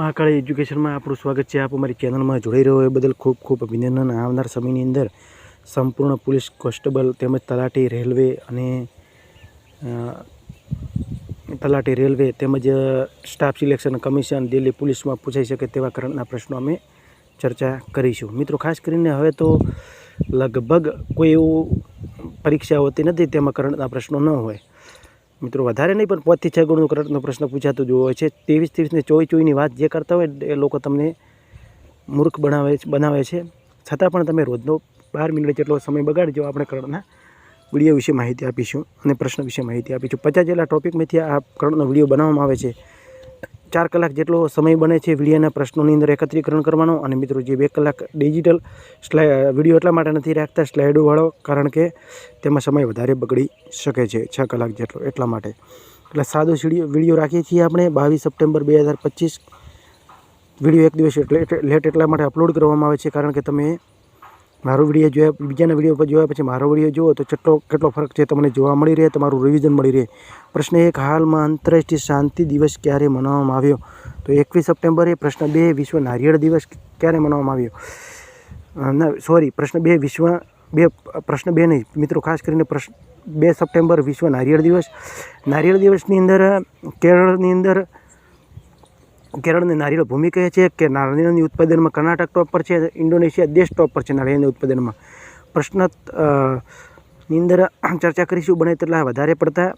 મહાકાળી એજ્યુકેશનમાં આપણું સ્વાગત છે. આપ અમારી ચેનલમાં જોડાઈ રહ્યો એ બદલ ખૂબ ખૂબ અભિનંદન. આવનાર સમયની અંદર સંપૂર્ણ પોલીસ કોન્સ્ટેબલ તેમજ તલાટી રેલવે અને તલાટી રેલવે તેમજ સ્ટાફ સિલેક્શન કમિશન દિલ્હી પોલીસમાં પૂછાઈ શકે તેવા કરંટના પ્રશ્નો અમે ચર્ચા કરીશું. મિત્રો, ખાસ કરીને હવે તો લગભગ કોઈ એવું પરીક્ષા હોતી નથી તેમાં કરંટના પ્રશ્નો ન હોય. મિત્રો, વધારે નહીં, પણ પાંચથી છ ગણનો કરંટનો પ્રશ્ન પૂછાતો જોવો હોય છે. ત્રેવીસ ત્રેવીસને ચોઈ ચોઈની વાત જે કરતા હોય એ લોકો તમને મૂર્ખ બનાવે બનાવે છે. છતાં પણ તમે રોજનો બાર મિનિટ જેટલો સમય બગાડજો આપણે કરંટના વીડિયો વિશે માહિતી આપીશું અને પ્રશ્ન વિશે માહિતી આપીશું. પચાસ જેટલા ટોપિકમાંથી આ કરંટનો વીડિયો બનાવવામાં આવે છે. ચાર કલાક જેટલો સમય બને છે વિડીયોના પ્રશ્નોની અંદર એકત્રીકરણ કરવાનો. અને મિત્રો, જે બે કલાક ડિજિટલ સ્લાઇડ વીડિયો એટલા માટે નથી રાખતા સ્લાઇડોવાળો કારણ કે તેમાં સમય વધારે બગડી શકે છે, છ કલાક જેટલો, એટલા માટે. એટલે સાદો વીડિયો રાખીએ છીએ આપણે. બાવીસ સપ્ટેમ્બર બે હજાર પચીસ. વીડિયો એક દિવસ એટલે લેટ એટલા માટે અપલોડ કરવામાં આવે છે, કારણ કે તમે મારો વીડિયો જોયા, બીજાના વીડિયો પર જોયા, પછી મારો વીડિયો જુઓ, તો કેટલો કેટલો ફરક છે તમને જોવા મળી રહે, તમારું રિવિઝન મળી રહે. પ્રશ્ન એક, હાલમાં આંતરરાષ્ટ્રીય શાંતિ દિવસ ક્યારે મનાવવામાં આવ્યો? તો એકવીસ સપ્ટેમ્બરે પ્રશ્ન બે, વિશ્વ નારિયેળ દિવસ ક્યારે મનાવવામાં આવ્યો? ના સોરી પ્રશ્ન બે, વિશ્વ બે, પ્રશ્ન બે નહીં, મિત્રો, ખાસ કરીને પ્રશ્ન બે સપ્ટેમ્બર, વિશ્વ નારિયેળ દિવસ. નારિયેળ દિવસની અંદર કેરળની અંદર કેરળને નારિયેળ ભૂમિ કહે છે કે નારિયેળની ઉત્પાદનમાં કર્ણાટક ટોપ પર છે, ઇન્ડોનેશિયા દેશ ટોપ પર છે નારિયેળની ઉત્પાદનમાં. પ્રશ્નની અંદર ચર્ચા કરીશું, બને તેટલા વધારે પડતા.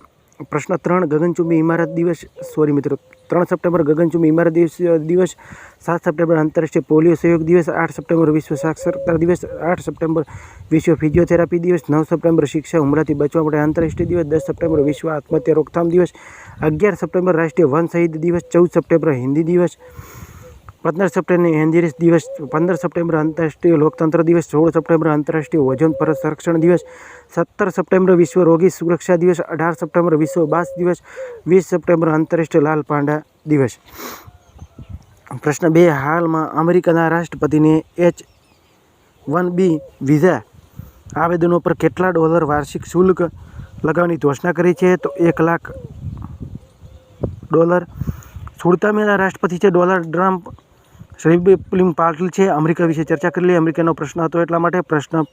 પ્રશ્ન ત્રણ, ગગનચુંબી ઇમારત દિવસ સોરી મિત્રો, ત્રણ સપ્ટેમ્બર ગગનચુંબી ઇમારત દિવસ દિવસ, સાત સપ્ટેમ્બર આંતરરાષ્ટ્રીય પોલિયો સહયોગ દિવસ, આઠ સપ્ટેમ્બર વિશ્વ સાક્ષરતા દિવસ, આઠ સપ્ટેમ્બર વિશ્વ ફિઝિયોથેરાપી દિવસ, નવ સપ્ટેમ્બર શિક્ષા હુમલાથી બચવા માટે આંતરરાષ્ટ્રીય દિવસ, દસ સપ્ટેમ્બર વિશ્વ આત્મહત્યા રોકથામ દિવસ, અગિયાર સપ્ટેમ્બર રાષ્ટ્રીય વન શહીદ દિવસ, ચૌદ સપ્ટેમ્બર હિન્દી દિવસ પંદર સપ્ટેમ્બર હિન્દી દિવસ, પંદર સપ્ટેમ્બર આંતરરાષ્ટ્રીય લોકતંત્ર દિવસ, સોળ સપ્ટેમ્બર આંતરરાષ્ટ્રીય ઓઝોન પર સંરક્ષણ દિવસ, સત્તર સપ્ટેમ્બર વિશ્વ રોગી સુરક્ષા દિવસ, અઢાર સપ્ટેમ્બર વિશ્વ બાસ દિવસ, વીસ સપ્ટેમ્બર આંતરરાષ્ટ્રીય લાલ પાંડા દિવસ. પ્રશ્ન બે, હાલમાં અમેરિકાના રાષ્ટ્રપતિને એચ વન બી વિઝા આવેદનો પર કેટલા ડોલર વાર્ષિક શુલ્ક લગાવવાની ઘોષણા કરી છે? તો એક લાખ ડોલર. સુડતામીના રાષ્ટ્રપતિ છે ડોનાલ્ડ ટ્રમ્પ રિપબ્લિકન પાર્ટી છે. અમેરિકા વિશે ચર્ચા કરી લઈએ. અમેરિકાનો પ્રશ્ન હતો એટલા માટે પ્રશ્ન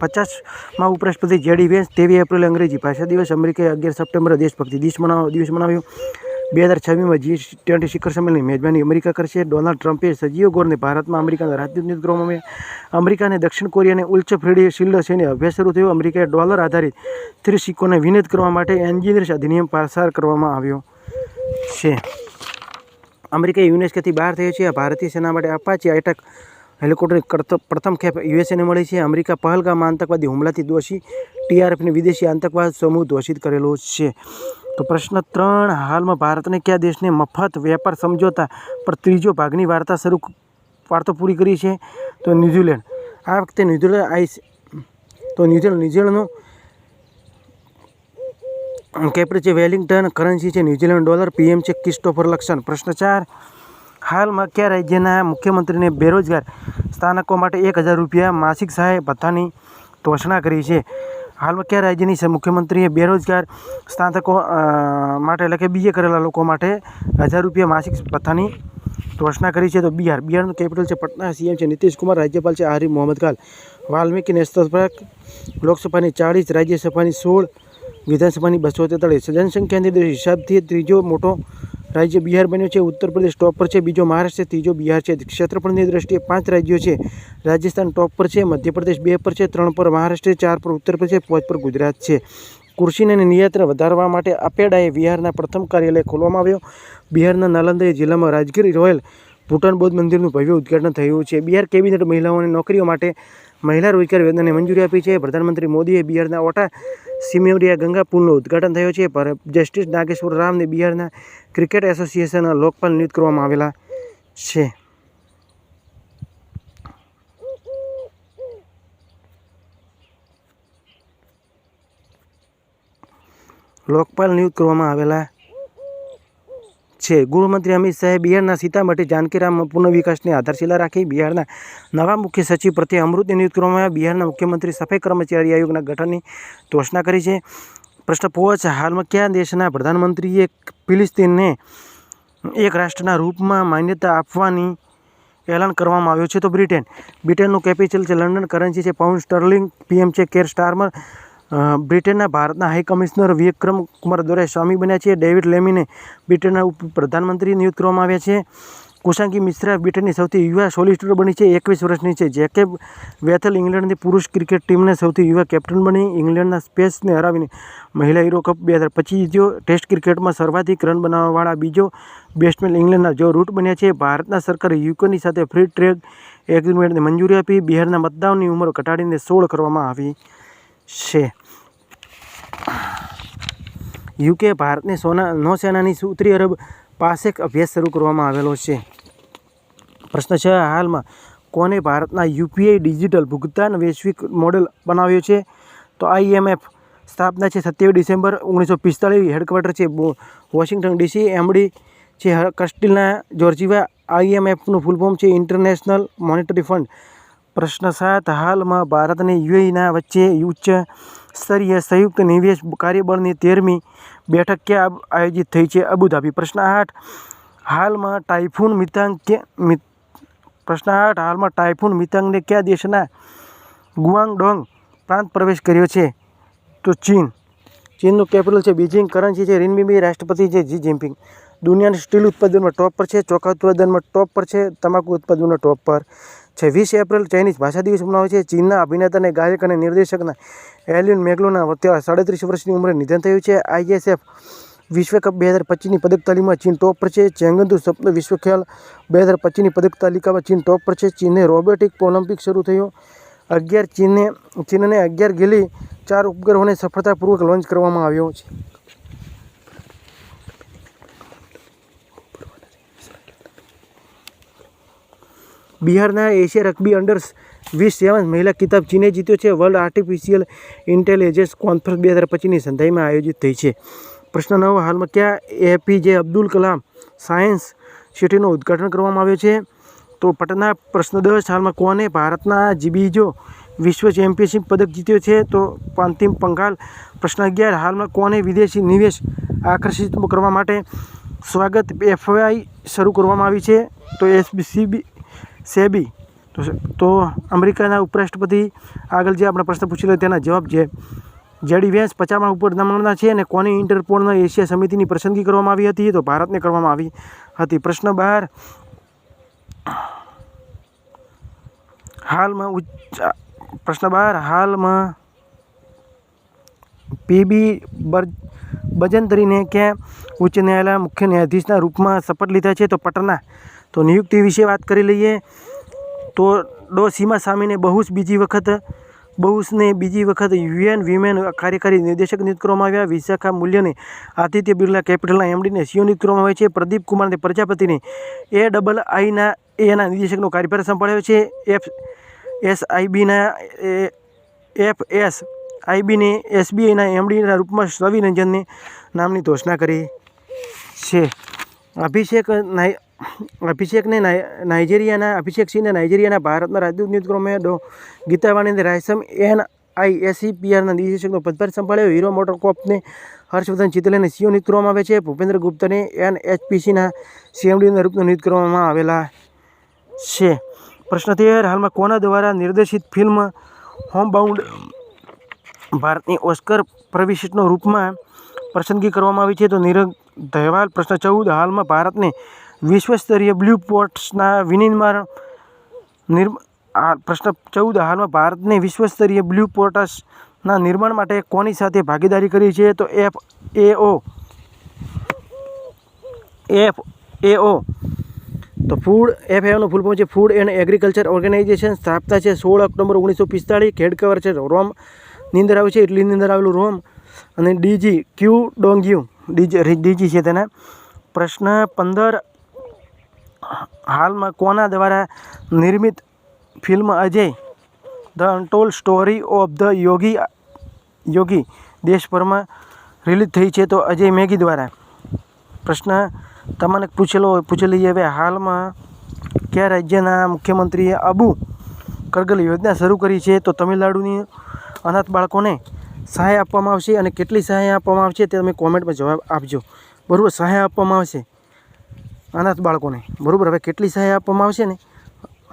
પચાસમાં ઉપરાષ્ટ્રપતિ જેડી વેન્સ તેવી એપ્રિલ અંગ્રેજી ભાષા દિવસ, અમેરિકાએ અગિયાર સપ્ટેમ્બર દેશભક્તિ દિવસ મનાવ, દિવસ મનાવ્યો. બે હજાર છવ્વીસમાં જી ટ્વેન્ટી શિખર સંમેલનની મેજબાની અમેરિકા કરશે. ડોનાલ્ડ ટ્રમ્પે સજીવ ગોરને ભારતમાં અમેરિકાના રાજદૂત નિયુક્ત અમેરિકા અને દક્ષિણ કોરિયાને ઉચ્ચ ફ્રીડી શિલ્ડ સેને અભ્યાસ શરૂ થયો. અમેરિકાએ ડોલર આધારિત ત્રિસિક્કોને વિનિત કરવા માટે એન્જિનિયર્સ અધિનિયમ પસાર કરવામાં આવ્યો છે. અમેરિકા યુનેસ્કોથી બહાર થયો છે. ભારતીય સેના માટે અપાચી એટેક હેલિકોપ્ટરની પ્રથમ ખેપ યુએસએને મળી છે. અમેરિકા પહલગામમાં આતંકવાદી હુમલાથી દોષી ટીઆરએફને વિદેશી આતંકવાદ સમૂહ દોષિત કરેલો છે. તો પ્રશ્ન ત્રણ, હાલમાં ભારતને કયા દેશને મફત વેપાર સમજોતા પર ત્રીજો ભાગની વાર્તા શરૂ વાર્તા પૂરી કરી છે? તો ન્યૂઝીલેન્ડ. આ વખતે ન્યૂઝીલેન્ડ આઈસ, તો ન્યૂઝીલેન્ડ, ન્યૂઝીલેન્ડનું કેપિટલ છે વેલિંગ્ટન કરન્સી છે, ન્યૂઝીલેન્ડ ડોલર, પીએમ છે, ક્રિસ્ટોફર લક્ષણ પ્રશ્ન ચાર, હાલમાં કયા રાજ્યના મુખ્યમંત્રીને બેરોજગાર સ્થાનકો માટે એક હજાર રૂપિયા માસિક સહાય ભથ્થાની ઘોષણા કરી છે? હાલમાં કયા રાજ્યની મુખ્યમંત્રીએ બેરોજગાર સ્નાતકો માટે એટલે કે બીએ કરેલા લોકો માટે હજાર રૂપિયા માસિક ભથ્થાની ઘોષણા કરી છે તો બિહાર. બિહારનું કેપિટલ છે પટના, સીએમ છે નીતિશકુમાર રાજ્યપાલ છે આરિફ મોહમ્મદ ખાલ વાલ્મીકી નેશનલ પાર્ક લોકસભાની ચાળીસ, રાજ્યસભાની સોળ વિધાનસભાની બસો તેતાળીસ. જનસંખ્યાની હિસાબથી ત્રીજો મોટો રાજ્ય બિહાર બન્યો છે. ઉત્તર પ્રદેશ ટોપ પર છે. બીજો મહારાષ્ટ્ર ત્રીજો બિહાર છે. ક્ષેત્રફળની દ્રષ્ટિએ પાંચ રાજ્યો છે. રાજસ્થાન ટોપ પર છે. મધ્યપ્રદેશ બે પર છે. ત્રણ પર મહારાષ્ટ્ર ચાર પર ઉત્તર પ્રદેશ પાંચ પર ગુજરાત છે. કૃષિને નિયંત્રણ વધારવા માટે અપેડાએ બિહારના પ્રથમ કાર્યાલય ખોલવામાં આવ્યો. બિહારના નાલંદા જિલ્લામાં રાજગીર રોયલ ભૂટાન બૌદ્ધ મંદિરનું ભવ્ય ઉદ્ઘાટન થયું છે. બિહાર કેબિનેટ મહિલાઓની નોકરીઓ માટે મહિલા રોજગાર યોજનાને મંજૂરી આપી છે. પ્રધાનમંત્રી મોદીએ બિહારના ઓટા સિમેવરિયા ગંગા પુલનું ઉદ્ઘાટન થયું છે. પર જસ્ટિસ નાગેશ્વર રામને બિહારના ક્રિકેટ એસોસિએશનના લોકપાલ નિયુક્ત કરવામાં આવેલા છે. લોકપાલ નિયુક્ત કરવામાં આવેલા છે. ગૃહમંત્રી અમિત શાહે બિહારના સીતામઢી જાનકીરામ પુનઃવિકાસની આધારશિલા રાખી બિહારના નવા મુખ્ય સચિવ પ્રત્યે અમૃતને નિયુક્ત કરવામાં બિહારના મુખ્યમંત્રી સફાઈ કર્મચારી આયોગના ગઠનની ઘોષણા કરી છે. પ્રશ્ન પાંચ હાલમાં કયા દેશના પ્રધાનમંત્રીએ ફિલિસ્તીનને એક રાષ્ટ્રના રૂપમાં માન્યતા આપવાની એલાન કરવામાં આવ્યો છે તો બ્રિટેન. બ્રિટનનું કેપિટલ છે લંડન, કરન્સી છે પાઉન્ડ સ્ટર્લિંગ, પીએમ છે કેર સ્ટારમર. બ્રિટનના ભારતના હાઈ કમિશનર વિક્રમ કુમાર દોરે સ્વામી બન્યા છે. ડેવિડ લેમીને બ્રિટનના પ્રધાનમંત્રી નિયુક્ત કરવામાં આવ્યા છે. કુશાંકી મિશ્રા બ્રિટનની સૌથી યુવા સોલિસિટર બની છે, એકવીસ વર્ષની છે. જેકેબ વેથલ ઇંગ્લેન્ડની પુરુષ ક્રિકેટ ટીમને સૌથી યુવા કેપ્ટન બની. ઇંગ્લેન્ડના સ્પેસને હરાવીને મહિલા હીરો કપ બે હજાર પચીસ જીત્યો. ટેસ્ટ ક્રિકેટમાં સર્વાધિક રન બનાવવાવાળા બીજો બેટ્સમેન ઇંગ્લેન્ડના જો રૂટ બન્યા છે. ભારતના સરકારે યુકેની સાથે ફ્રી ટ્રેડ એગ્રીમેન્ટને મંજૂરી આપી. બિહારના મતદાનની ઉંમર ઘટાડીને સોળ કરવામાં આવી. છે. યુકે ભારતની સોના, નૌસેનાની ઉત્તરી અરબ પાસે અભ્યાસ શરૂ કરવામાં આવેલો છે. પ્રશ્ન છે, હાલમાં કોને ભારતના યુપીઆઈ ડિજિટલ ભુગતાન વૈશ્વિક મોડેલ બનાવ્યો છે? તો આઈએમએફ સ્થાપના છે સત્યાવીસ ડિસેમ્બર ઓગણીસો પિસ્તાળીસ, હેડક્વાર્ટર છે વોશિંગ્ટન ડીસી, એમડી છે કસ્ટિલના જોર્જીવા આઈએમએફનું ફૂલ ફોર્મ છે ઇન્ટરનેશનલ મોનેટરી ફંડ. પ્રશ્ન સાત, હાલમાં ભારત અને યુએઈના વચ્ચે ઉચ્ચ સ્તરીય સંયુક્ત નિવેશ કાર્યબળની તેરમી બેઠક ક્યાં આયોજિત થઈ છે? અબુધાબી. પ્રશ્ન આઠ, હાલમાં ટાઇફૂન મિતાંગ કે પ્રશ્ન આઠ, હાલમાં ટાઇફૂન મિતાંગને કયા દેશના ગુઆંગડોંગ પ્રાંત પ્રવેશ કર્યો છે? તો ચીન. ચીનનું કેપિટલ છે બીજિંગ કરન્સી છે રિનબીબી રાષ્ટ્રપતિ છે જી જિનપિંગ દુનિયાના સ્ટીલ ઉત્પાદનમાં ટોપ પર છે, ચોખા ઉત્પાદનમાં ટોપ પર છે, તમાકુ ઉત્પાદનમાં ટોપ પર છે. વીસ એપ્રિલ ચાઇનીઝ ભાષા દિવસ મનાવે છે. ચીનના અભિનેતા અને ગાયક અને નિર્દેશકના એલિયન મેગ્લોના અત્યારે સાડત્રીસ વર્ષની ઉંમરે નિધન થયું છે. આઈએસએફ વિશ્વ કપ બે હજાર પચીસની પદક તાલીમમાં ચીન ટોપ પર છે. ચેંગંદુ સપ્ન વિશ્વ ખેલ બે હજાર પચીસની પદક તાલિકામાં ચીન ટોપ પર છે. ચીને રોબોટિક ઓલિમ્પિક શરૂ થયો. અગિયાર ચીને ચીનને અગિયાર ગેલી ચાર ઉપગ્રહોને સફળતાપૂર્વક લોન્ચ કરવામાં આવ્યો છે. બિહારના એશિયા રગ્બી અંડર વીસ સેવન મહિલા કિતાબ ચીને જીત્યો છે. વર્લ્ડ આર્ટિફિશિયલ ઇન્ટેલિજન્સ કોન્ફરન્સ બે હજાર પચીસની સંધાઈમાં આયોજિત થઈ છે. પ્રશ્ન નવ, હાલમાં ક્યાં એપીજે અબ્દુલ કલામ સાયન્સ સિટીનું ઉદ્ઘાટન કરવામાં આવ્યું છે? તો પટના પ્રશ્ન દસ, હાલમાં કોને ભારતના બીજો વિશ્વ ચેમ્પિયનશિપ પદક જીત્યો છે? તો અંતિમ પંગાલ પ્રશ્ન અગિયાર, હાલમાં કોને વિદેશી નિવેશ આકર્ષિત કરવા માટે સ્વાગત એફઆઈ શરૂ કરવામાં આવી છે? તો એસબીસીબી સેબી તો અમેરિકાના ઉપરાષ્ટ્રપતિ આગળ જે આપણે પ્રશ્ન પૂછેલો તેના જવાબ છે. જેડી વેન્સ પચાસમાં ઉપર નંબરના છે અને કોની ઇન્ટરપોલના એશિયા સમિતિની પસંદગી કરવામાં આવી હતી તો ભારતને કરવામાં આવી હતી. પ્રશ્ન બહાર હાલમાં ઉચ્ચ પ્રશ્ન બહાર હાલમાં પીબી બજંતરીને ક્યાં ઉચ્ચ ન્યાયાલય મુખ્ય ન્યાયાધીશના રૂપમાં શપથ લીધા છે તો પટના તો નિયુક્તિ વિશે વાત કરી લઈએ. તો ડો સીમા સામીને બહુસ બીજી વખત બહુસને બીજી વખત યુએન વિમેન કાર્યકારી નિર્દેશક નિયુક્ત કરવામાં આવ્યા. વિશાખા મૂલ્યને આદિત્ય બિરલા કેપિટલના એમડીને સીઓ નિયુક્ત કરવામાં આવે છે. પ્રદીપ કુમારને પ્રજાપતિને એ ડબલ આઈના એના નિર્દેશકનો કાર્યભાર સંભાળ્યો છે. એફ, એસઆઈબીના એફ એસ આઈબીને એસબીઆઈના એમડીના રૂપમાં રવિ નામની ઘોષણા કરી છે. અભિષેક નાઈ અભિષેકને નાઇજેરિયાના અભિષેક સિંહને નાઇજેરિયાના ભારતના રાજદૂત નિયુક્ત ક્રમે આવ્યા. ડો ગીતાવાણીને રાયસમ એન આઈ આઈએસસીપીઆરના નિર્દેશકનો પદભાર સંભાળ્યો. હીરો મોટરકોપને હર્ષવર્ધન ચિતલેને સીઓ નિયુક્ત કરવામાં આવે છે. ભૂપેન્દ્ર ગુપ્તાને એનએચપીસીના સીએમડીના રૂપનો નિયુક્ત કરવામાં આવેલા છે. પ્રશ્ન તેર હાલમાં કોના દ્વારા નિર્દેશિત ફિલ્મ હોમબાઉન્ડ ભારતની ઓસ્કર પ્રવિષ્ટનો રૂપમાં પસંદગી કરવામાં આવી છે? તો નીરજ દહેવાલ, પ્રશ્ન ચૌદ, હાલમાં ભારતને વિશ્વ સ્તરીય બ્લુ પોર્ટ્સના વિનિર્માણ નિર્ આ પ્રશ્ન ચૌદ હાલમાં ભારતને વિશ્વસ્તરીય બ્લુ પોર્ટ્સના નિર્માણ માટે કોની સાથે ભાગીદારી કરી છે? તો એફ એઓ એફ એઓ તો ફૂડ, એફ એનું full form food and agriculture organization. સ્થાપતા છે સોળ ઓક્ટોબર ઓગણીસો પિસ્તાળીસ. હેડકવર છે રોમ. ની અંદર આવે છે ઇટલીની અંદર આવેલું રોમ. અને DG Qu Dongyu. DG DG છે તેના. પ્રશ્ન પંદર હાલમાં કોના દ્વારા નિર્મિત film Ajay, the untold story of the Yogi Yogi દેશભરમાં રિલીઝ થઈ છે તો અજય મેગી દ્વારા? પ્રશ્ન તમને પૂછેલો, પૂછેલી હવે હાલમાં કયા રાજ્યના મુખ્યમંત્રીએ અબુ કરગલ યોજના શરૂ કરી છે તો તમિલનાડુની અનાથ બાળકોને સહાય આપવામાં આવશે અને કેટલી સહાય આપવામાં આવશે તે તમે કોમેન્ટમાં જવાબ આપજો. બરાબર, સહાય આપવામાં આવશે. અનાથ બાળકોને. બરાબર, હવે કેટલી સહાય આપવામાં આવશે ને?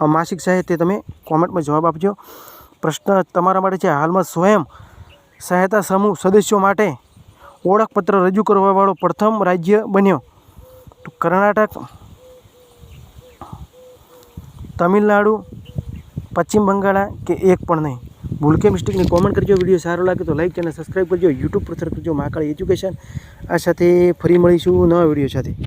માસિક સહાય તે તમે કોમેન્ટમાં જવાબ આપજો. પ્રશ્ન તમારા માટે છે, હાલમાં સ્વયં સહાયતા સમૂહ સદસ્યો માટે ઓળખપત્ર રજૂ કરવાવાળો પ્રથમ રાજ્ય બન્યો. તો કર્ણાટક, તમિલનાડુ, પશ્ચિમ બંગાળ કે એક પણ નહીં. ભૂલ કે મિસ્ટેકની કોમેન્ટ કરજો, વીડિયો સારો લાગે તો લાઈક અને સબસ્ક્રાઈબ કરજો. યુટ્યુબ પર સર કરજો, મહાકાળી એજ્યુકેશન. આ સાથે ફરી મળીશું નવા વીડિયો સાથે.